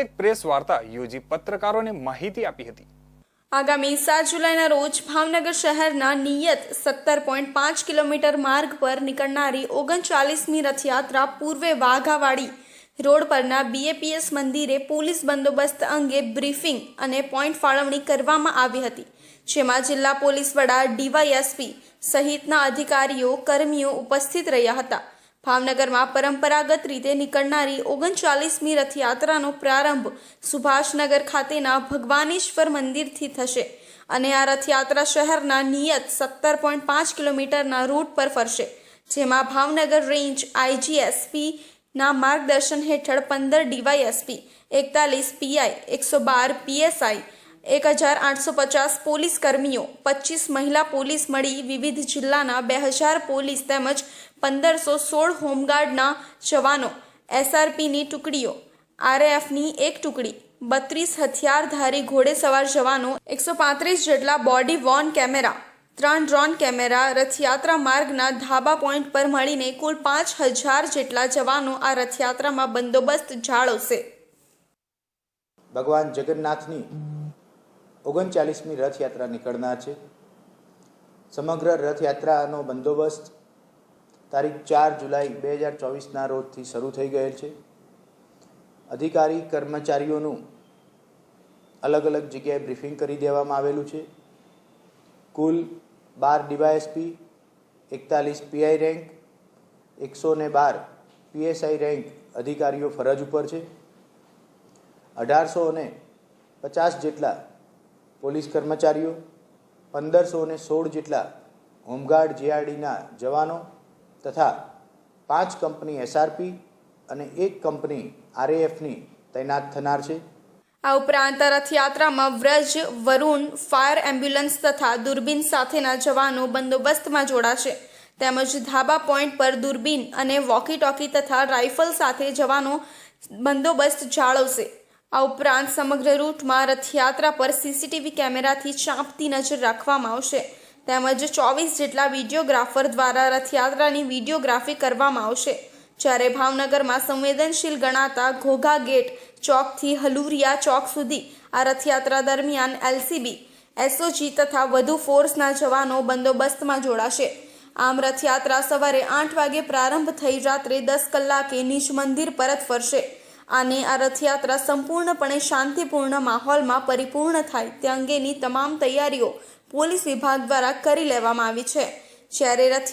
એક પ્રેસ વાર્તા યોજી પત્રકારોને માહિતી આપી હતી. આગામી સાત જુલાઈના રોજ ભાવનગર શહેરના નિયત સત્તર પોઈન્ટ પાંચ કિલોમીટર માર્ગ પર નીકળનારી ઓગણચાલીસમી રથયાત્રા પૂર્વે વાઘાવાડી રોડ પરના બીએપીએસ મંદિરે પોલીસ બંદોબસ્ત અંગે બ્રીફિંગ અને પોઈન્ટ ફાળવણી કરવામાં આવી હતી. જેમાં જિલ્લા પોલીસ વડા ડીવાયએસપી સહિતના અધિકારીઓ, કર્મીઓ ઉપસ્થિત રહ્યા હતા. ભાવનગરમાં પરંપરાગત રીતે નીકળનારી ઓગણચાલીસમી રથયાત્રાનો પ્રારંભ સુભાષનગર ખાતેના ભગવાનેશ્વર મંદિરથી થશે અને આ રથયાત્રા શહેરના નિયત સત્તર પોઈન્ટ પાંચ કિલોમીટરના રૂટ પર ફરશે, જેમાં ભાવનગર રેન્જ આઈજીએસપી ના માર્ગદર્શન હેઠળ પંદર ડીવાયએસપી એકતાલીસ પીઆઈ એકસો બાર પીએસઆઈ એક હજાર આઠસો પચાસ પોલીસ કર્મીઓ પચીસ મહિલા પોલીસ મળી વિવિધ જિલ્લાના બે હજાર પોલીસ તેમજ પંદરસો સોળ હોમગાર્ડના જવાનો એસઆરપીની ટુકડીઓ, આરએફની એક ટુકડી, બત્રીસ હથિયારધારી ઘોડેસવાર જવાનો, એકસો પાંત્રીસ જેટલા બોડી વોર્ન કેમેરા, ત્રણ ડ્રોન કેમેરા, રથયાત્રા માર્ગના ધાબા પોઈન્ટ પર મળીને કુલ પાંચ હજાર જેટલા જવાનો આ રથયાત્રામાં બંદોબસ્ત જાળવશે. ભગવાન જગન્નાથની ઓગણચાલીસમી રથયાત્રા નીકળનાર છે. સમગ્ર રથયાત્રાનો બંદોબસ્ત તારીખ ચાર જુલાઈ બે હજાર ચોવીસના રોજથી શરૂ થઈ ગયેલ છે. અધિકારી કર્મચારીઓનું અલગ અલગ જગ્યાએ બ્રિફિંગ કરી દેવામાં આવેલું છે. કુલ બાર ડીવાયએસપી, એકતાલીસ પીઆઈ રેન્ક, એકસો ને બાર પીએસઆઈ રેન્ક અધિકારીઓ ફરજ ઉપર છે. અઢારસો અને પચાસ જેટલા પોલીસ કર્મચારીઓ, પંદરસો ને સોળ જેટલા હોમગાર્ડ જીઆરડીના જવાનો તથા પાંચ કંપની એસઆરપી અને એક કંપની આરએએફની તૈનાત થનાર છે. આ ઉપરાંત રથયાત્રામાં વ્રજ, વરુણ, ફાયર એમ્બ્યુલન્સ તથા દૂરબીન સાથેના જવાનો બંદોબસ્તમાં જોડાશે તેમજ ધાબા પોઈન્ટ પર દૂરબીન અને વોકી ટોકી તથા રાઇફલ સાથે જવાનો બંદોબસ્ત જાળવશે. આ ઉપરાંત સમગ્ર રૂટમાં રથયાત્રા પર સીસીટીવી કેમેરાથી ચાંપતી નજર રાખવામાં આવશે. તેમજ ચોવીસ જેટલા વિડીયોગ્રાફર દ્વારા રથયાત્રાની વિડીયોગ્રાફી કરવામાં આવશે. જ્યારે ભાવનગરમાં સંવેદનશીલ ગણાતા ઘોઘા ગેટ ચોકથી હલુરિયા ચોક સુધી આ રથયાત્રા દરમિયાન એલસીબી, એસઓજી તથા વધુ ફોર્સના જવાનો બંદોબસ્તમાં જોડાશે. આમ રથયાત્રા સવારે આઠ વાગે પ્રારંભ થઈ રાત્રે દસ કલાકે નિજ મંદિર પરત ફરશે. અને આ રથયાત્રા સંપૂર્ણપણે શાંતિપૂર્ણ માહોલમાં પરિપૂર્ણ થાય તે અંગેની તમામ તૈયારીઓ પોલીસ વિભાગ દ્વારા કરી લેવામાં આવી છે. જ્યારે રથ